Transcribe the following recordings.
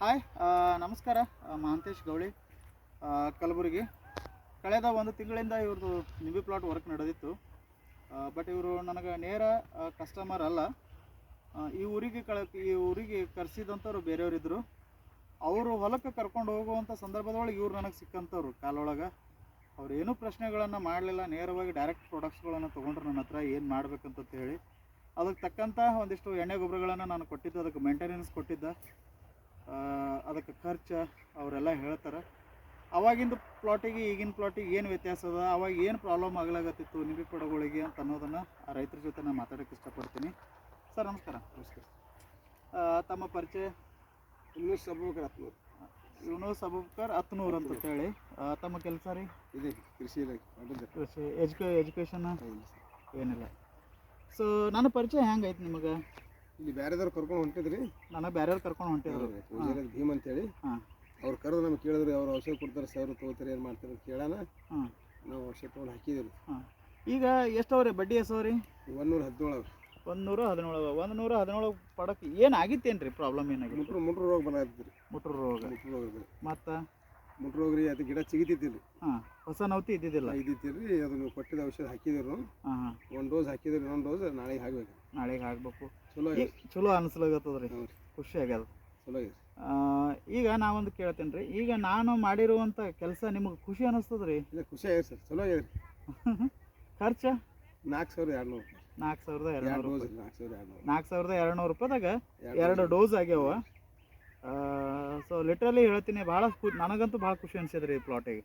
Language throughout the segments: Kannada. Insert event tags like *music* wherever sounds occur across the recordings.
ಹಾಯ್ ನಮಸ್ಕಾರ ಮಹಂತೇಶ್ ಗೌಳಿ ಕಲಬುರಗಿ. ಕಳೆದ ಒಂದು ತಿಂಗಳಿಂದ ಇವ್ರದ್ದು ನಿಂಬೆ ಪ್ಲಾಟ್ ವರ್ಕ್ ನಡೆದಿತ್ತು. ಬಟ್ ಇವರು ನನಗೆ ನೇರ ಕಸ್ಟಮರ್ ಅಲ್ಲ. ಈ ಊರಿಗೆ ಕಳ, ಈ ಊರಿಗೆ ಕರೆಸಿದಂಥವ್ರು ಬೇರೆಯವರಿದ್ದರು ಅವರು ಹೊಲಕ್ಕೆ ಕರ್ಕೊಂಡು ಹೋಗುವಂಥ ಸಂದರ್ಭದೊಳಗೆ ಇವ್ರು ನನಗೆ ಸಿಕ್ಕಂಥವ್ರು ಕಾಲೊಳಗೆ. ಅವ್ರು ಏನೂ ಪ್ರಶ್ನೆಗಳನ್ನು ಮಾಡಲಿಲ್ಲ, ನೇರವಾಗಿ ಡೈರೆಕ್ಟ್ ಪ್ರಾಡಕ್ಟ್ಸ್ಗಳನ್ನು ತೊಗೊಂಡ್ರು ನನ್ನ ಹತ್ರ, ಏನು ಮಾಡಬೇಕಂತ ಹೇಳಿ. ಅದಕ್ಕೆ ತಕ್ಕಂಥ ಒಂದಿಷ್ಟು ಎಣ್ಣೆ ಗೊಬ್ಬರಗಳನ್ನು ನಾನು ಕೊಟ್ಟಿದ್ದು, ಅದಕ್ಕೆ ಮೇಂಟೆನೆನ್ಸ್ ಕೊಟ್ಟಿದ್ದ. ಅದಕ್ಕೆ ಖರ್ಚು ಅವರೆಲ್ಲ ಹೇಳ್ತಾರೆ. ಅವಾಗಿಂದು ಪ್ಲಾಟಿಗೆ ಈಗಿನ ಪ್ಲಾಟಿಗೆ ಏನು ವ್ಯತ್ಯಾಸ ಅದ? ಅವಾಗ ಏನು ಪ್ರಾಬ್ಲಮ್ ಆಗ್ಲಾಗತ್ತಿತ್ತು ನಿಮಗೆ ಕೊಡಗಳಿಗೆ ಅಂತ ಅನ್ನೋದನ್ನು ಆ ರೈತರ ಜೊತೆ ನಾನು ಮಾತಾಡೋಕ್ಕೆ ಇಷ್ಟಪಡ್ತೀನಿ. ಸರ್ ನಮಸ್ಕಾರ. ನಮಸ್ಕಾರ. ತಮ್ಮ ಪರಿಚಯ? ಇನ್ನೂ ಸಬೂಕರ್ ಹತ್ನೂರು. ಇವನು ಸಬೂಕರ್ ಹತ್ನೂರು ಅಂತ ಹೇಳಿ. ತಮ್ಮ ಕೆಲಸ ರೀ? ಇದೆ ಕೃಷಿ ಕೃಷಿ ಎಜುಕೇ ಎಜುಕೇಷನ್ ಏನಿಲ್ಲ. ಸೊ ನನ್ನ ಪರಿಚಯ ಹೆಂಗೈತೆ ನಿಮಗೆ? ಇಲ್ಲಿ ಬೇರೆದವ್ರು ಕರ್ಕೊಂಡು ಹೊಂಟಿದ್ರಿ? ನಾನು ಬೇರೆಯವ್ರು ಕರ್ಕೊಂಡು ಹೊಂಟಿದ್ರು ಪೂಜಾರಿ ಭೀಮ್ ಅಂತೇಳಿ. ಹಾಂ. ಅವ್ರು ಕರೆದು ನಮ್ಗೆ ಕೇಳಿದ್ರು ಅವ್ರು ಔಷಧ ಕೊಡ್ತಾರೆ ಸಾವಿರ ತೊಗೋತಾರೆ ಏನು ಮಾಡ್ತಾರೆ ಅಂತ ಕೇಳೋಣ ಹಾಂ. ನಾವು ಔಷಧ ತೊಗೊಂಡು ಹಾಕಿದ್ದೀವಿ ಹಾಂ. ಈಗ ಎಷ್ಟವ್ರಿ ಬಡ್ಡಿ ಎಷ್ಟವ್ರಿ ಒಂದೂರ ಹದಿನೇಳು ಒಂದು ನೂರ ಹದಿನೇಳು ಒಂದು ನೂರ ಹದಿನೇಳು ಪಡಕ್ಕೆ ಏನು ಆಗಿತ್ತೇನು ರೀ ಪ್ರಾಬ್ಲಮ್ ಏನಾಗಿತ್ತು? ಮುಟ್ರು ಮುಟ್ರು ರೋಗ ಬರತ್ತಿದ್ರಿ ಮುಟ್ರು ರೋಗ. ಮುಟ್ರು ರೋಗ ಮತ್ತು? ಮುಟ್ರು ರೋಗ ರೀ ಅದು ಗಿಡ ಚಿಗಿತಿದ್ದಿಲ್ಲ. ಹಾಂ ಹೊಸ ನೌತಿ ಇದ್ದಿದ್ದಿಲ್ಲ? ಇದ್ದಿತ್ತಿರಿ ಅದನ್ನು ಕೊಟ್ಟಿದ ಕೊಟ್ಟಿದ್ದ ಔಷಧ ಹಾಕಿದ್ರು. ಹಾಂ ಹಾಂ. ಒಂದು ಡೋಸ್ ಹಾಕಿದ್ರು ಇನ್ನೊಂದು ಡೋಸ್ ನಾಳೆಗೆ ಹಾಕ್ಬೇಕು. ನಾಳೆಗೆ ಹಾಕ್ಬೇಕು. ಚಲೋ ಈಗ ಚಲೋ ಅನಿಸ್ಲಾಗತ್ತದ ರೀ ಹ್ಞೂ ಖುಷಿ ಆಗ್ಯದ. ಚಲೋ ಇದೆ ಆ, ಈಗ ನಾವೊಂದು ಕೇಳ್ತೇನೆ ರೀ ಈಗ ನಾನು ಮಾಡಿರುವಂಥ ಕೆಲಸ ನಿಮಗೆ ಖುಷಿ ಅನ್ನಿಸ್ತದ ರೀ ಇಲ್ಲ ಖುಷಿ ಆಗಿದೆ ಸರ್ ಚಲೋ ಆಗಿದೆ ಖರ್ಚ? ನಾಲ್ಕು ಸಾವಿರ ಎರಡು ನೂರು ನಾಲ್ಕು ಸಾವಿರದ ಎರಡು ಎರಡು ಡೋಸ್ ರೂಪಾಯಿ. ನಾಲ್ಕು ಸಾವಿರದ ಎರಡು ನೂರು ನಾಲ್ಕು ಸಾವಿರದ ಎರಡು ನೂರು ರೂಪಾಯಿದಾಗ ಎರಡು ಎರಡು ಡೋಸ್. ಆಗ್ಯಾವ. ಸೊ ಲಿಟ್ರಲಿ ಹೇಳ್ತೀನಿ ಭಾಳ ನನಗಂತೂ ಭಾಳ ಖುಷಿ ಅನ್ಸಿದ್ರಿ ಈ ಪ್ಲಾಟಿಗೆ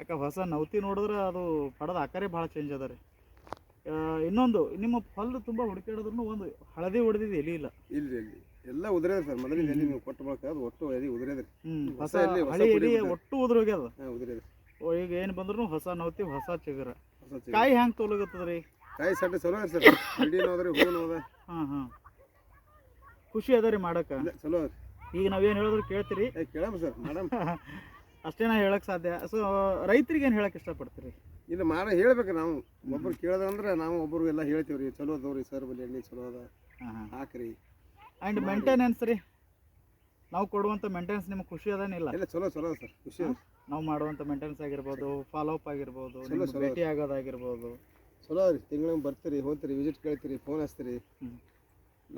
ಯಾಕೆ ಹೊಸ ನೌತಿ ನೋಡಿದ್ರೆ ಅದು ಪಡೆದ ಆಕಾರೇ ಭಾಳ ಚೇಂಜ್ ಅದ ರೀ. ಇನ್ನೊಂದು ನಿಮ್ಮ ಹೊಲ್ದು ತುಂಬ ಹುಡುಕಾಡಿದ್ರು ಒಂದು ಹಳದಿ ಹೊಡೆದಿದ್ದು ಎಲ್ಲಿ ಇಲ್ಲ. ಇಲ್ರಿ ಇಲ್ಲಿ ಎಲ್ಲ ಉದುರೇದ್ರಿ ಸರ್. ಮೊದಲಿನ ಎಲ್ಲಿ ನೀವು ಕೊಟ್ಟು ಬಳಕ ಅದು ಒಟ್ಟು ಎಲ್ಲಿ ಉದುರೇದ್ರಿ ಹ್ಞೂ ಹೊಸ ಎಲ್ಲಿ ಎಲೆ, ಹೊಸ ಹಳಿ ಪುಡಿ ಎಲಿ ಒಟ್ಟು ಉದುರೋಗ್ಯದ ಹಾಂ ಉದುರೇದ್ರಿ ಓ, ಈಗ ಏನು ಬಂದ್ರು ಹೊಸ ನೌತಿ ಹೊಸ ಚಿಗುರ. ಕಾಯಿ ಹ್ಯಾಂಗೆ ತೋಲಗತ್ತದ ರೀ ಕಾಯಿ ಸಡ್ಡ ಚಲೋ ಸರ್. *coughs* ಹಿಡಿ ನೋದ್ರಿ ಹೂ ನೋದ ಹಾಂ ಹಾಂ. ಖುಷಿ ಅದ ರೀ ಮಾಡಕ್ಕೆ. ಇಲ್ಲ ಚಲೋ ಅದ. ಈಗ ನಾವೇನು ಹೇಳಿದ್ರು ಕೇಳ್ತೀರಿ? ಕೇಳಮ್ಮ ಸರ್ ಮೇಡಮ್ *laughs* ಅಷ್ಟೇ ನಾ ಹೇಳಕ್ಕೆ ಸಾಧ್ಯ. ಸೊ ರೈತರಿಗೆ ಏನು ಹೇಳಕ್ಕೆ ಇಷ್ಟಪಡ್ತೀರಿ? ಇದು ಮಾಡ ಹೇಳ್ಬೇಕು ನಾವು. ಒಬ್ರು ಕೇಳದಂದ್ರೆ ನಾವು ಒಬ್ರು ಎಲ್ಲ ಹೇಳ್ತೀವಿ ರೀ ಚಲೋ ಅದಾವ್ರಿ ಸರ್ ಬಲ್ಲಿ ಎಣ್ಣೆ ಚಲೋ ಅದ. ಹಾಕ್ರಿ. ಆ್ಯಂಡ್ ಮೇಂಟೆನೆನ್ಸ್ ರೀ? ನಾವು ಕೊಡುವಂಥ ಮೇಂಟೆನೆನ್ಸ್ ನಿಮ್ಗೆ ಖುಷಿ ಅದೇನಿಲ್ಲ ಇಲ್ಲ? ಚಲೋ ಚಲೋ ಸರ್ ಖುಷಿ ನಾವು ಮಾಡುವಂಥ ಮೇಂಟೆನೆನ್ಸ್ ಆಗಿರ್ಬೋದು ಫಾಲೋ ಅಪ್ ಆಗಿರ್ಬೋದು. ಭೇಟಿ ಆಗೋದಾಗಿರ್ಬೋದು. ಚಲೋ ರೀ ತಿಂಗಳಿಗೆ ಬರ್ತೀರಿ ಹೋಗ್ತೀರಿ ವಿಸಿಟ್ ಕೇಳ್ತೀರಿ ಫೋನ್ ಹಚ್ತೀರಿ.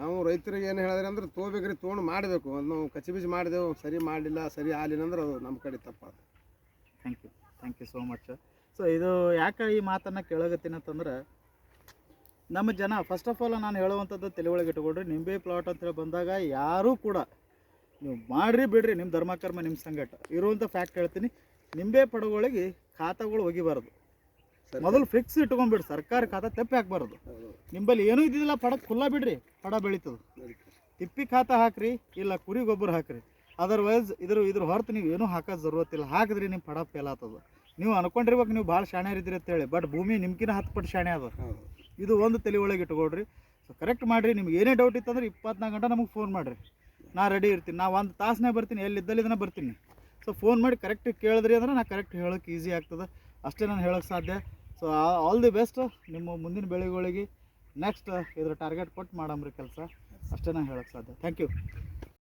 ನಾವು ರೈತರಿಗೆ ಏನು ಹೇಳಿದ್ರೆ ಅಂದ್ರೆ ತೊಗೋಬೇಕ್ರಿ ತೊಗೊಂಡು ಮಾಡಬೇಕು. ಅದು ನಾವು ಕಚ್ಚಿ ಬೀಜ ಮಾಡಿದೆವು, ಸರಿ ಮಾಡಲಿಲ್ಲ, ಸರಿ ಆಗಲಿಲ್ಲ ಅಂದ್ರೆ ಅದು ನಮ್ಮ ಕಡೆ ತಪ್ಪಾದ thank you thank you so much so ಇದು ಯಾಕೆ ಈ ಮಾತನ್ನು ಕೇಳಗತ್ತೀನಿ ಅಂತಂದ್ರೆ, ನಮ್ಮ ಜನ ಫಸ್ಟ್ ಆಫ್ ಆಲ್ ನಾನು ಹೇಳುವಂಥದ್ದು ತಿಳಿವಳಿಗೆ ಇಟ್ಕೊಳ್ರಿ ನಿಂಬೆ ಪ್ಲಾಟ್ ಅಂತೇಳಿ ಬಂದಾಗ ಯಾರೂ ಕೂಡ ನೀವು ಮಾಡ್ರಿ ಬಿಡ್ರಿ ನಿಮ್ಮ ಧರ್ಮಕರ್ಮ ನಿಮ್ಮ ಸಂಗಟ ಇರುವಂಥ ಫ್ಯಾಕ್ಟ್ ಹೇಳ್ತೀನಿ. ನಿಂಬೆ ಪಡಗಳಿಗೆ ಖಾತಾಗಳು ಒಗಿಬಾರ್ದು. ಮೊದಲು ಫಿಕ್ಸ್ ಇಟ್ಕೊಂಡ್ಬಿಡಿ ಸರ್ಕಾರ ಖಾತೆ ತೆಪ್ಪಿ ಹಾಕ್ಬಾರ್ದು. ನಿಂಬಲ್ಲಿ ಏನೂ ಇದ್ದಿದ್ದಿಲ್ಲ ಪಡಕ್ಕೆ ಖುಲ್ಲ ಬಿಡ್ರಿ ಪಡ ಬೆಳೀತದೆ. ತಿಪ್ಪಿ ಖಾತೆ ಹಾಕ್ರಿ ಇಲ್ಲ ಕುರಿ ಗೊಬ್ಬರ ಹಾಕ್ರಿ. ಅದರ್ವೈಸ್ ಇದ್ರ ಇದ್ರ ಹೊರತು ನೀವು ಏನೂ ಹಾಕೋದು ಜರುರತ್ತಿಲ್ಲ ಹಾಕಿದ್ರಿ ನಿಮ್ಮ ಪಡ ಆತದ ನೀವು ಅನ್ಕೊಂಡಿರ್ಬೇಕು ನೀವು ಭಾಳ ಶಾಣೆ ಅಂತ ಹೇಳಿ ಬಟ್ ಭೂಮಿ ನಿಮ್ಗಿನ ಹತ್ತು ಪಟ್ಟು ಶಾಣೆ ಅದ. ಇದು ಒಂದು ತಲೆ ಒಳಗೆ ಇಟ್ಕೊಳ್ರಿ. ಸೊ ಕರೆಕ್ಟ್ ಮಾಡಿರಿ ನಿಮ್ಗೆ ಏನೇ ಡೌಟ್ ಇತ್ತಂದ್ರೆ ಇಪ್ಪತ್ನಾಲ್ಕು ಗಂಟೆ ನಮಗೆ ಫೋನ್ ಮಾಡಿರಿ. ನಾ ರೆಡಿ ಇರ್ತೀನಿ. ನಾ ಒಂದು ತಾಸನೇ ಬರ್ತೀನಿ ಎಲ್ಲಿದ್ದಲ್ಲಿ ಇದನ್ನ ಬರ್ತೀನಿ. ಸೊ ಫೋನ್ ಮಾಡಿ ಕರೆಕ್ಟ್ ಕೇಳಿದ್ರಿ ಅಂದ್ರೆ ನಾ ಕರೆಕ್ಟ್ ಹೇಳೋಕೆ ಈಸಿ ಆಗ್ತದೆ. ಅಷ್ಟೇ ನಾನು ಹೇಳೋಕೆ ಸಾಧ್ಯ. ಸೊ ಆಲ್ ದಿ ಬೆಸ್ಟ್ ನಿಮ್ಮ ಮುಂದಿನ ಬೆಳೆಗಳಿಗೆ ನೆಕ್ಸ್ಟ್ ಇದ್ರ ಟಾರ್ಗೆಟ್ ಕೊಟ್ಟು ಮಾಡಮ್ರಿ ಕೆಲಸ. ಅಷ್ಟೇ ನಾನು ಹೇಳೋಕ್ಕೆ ಸಾಧ್ಯ. Thank you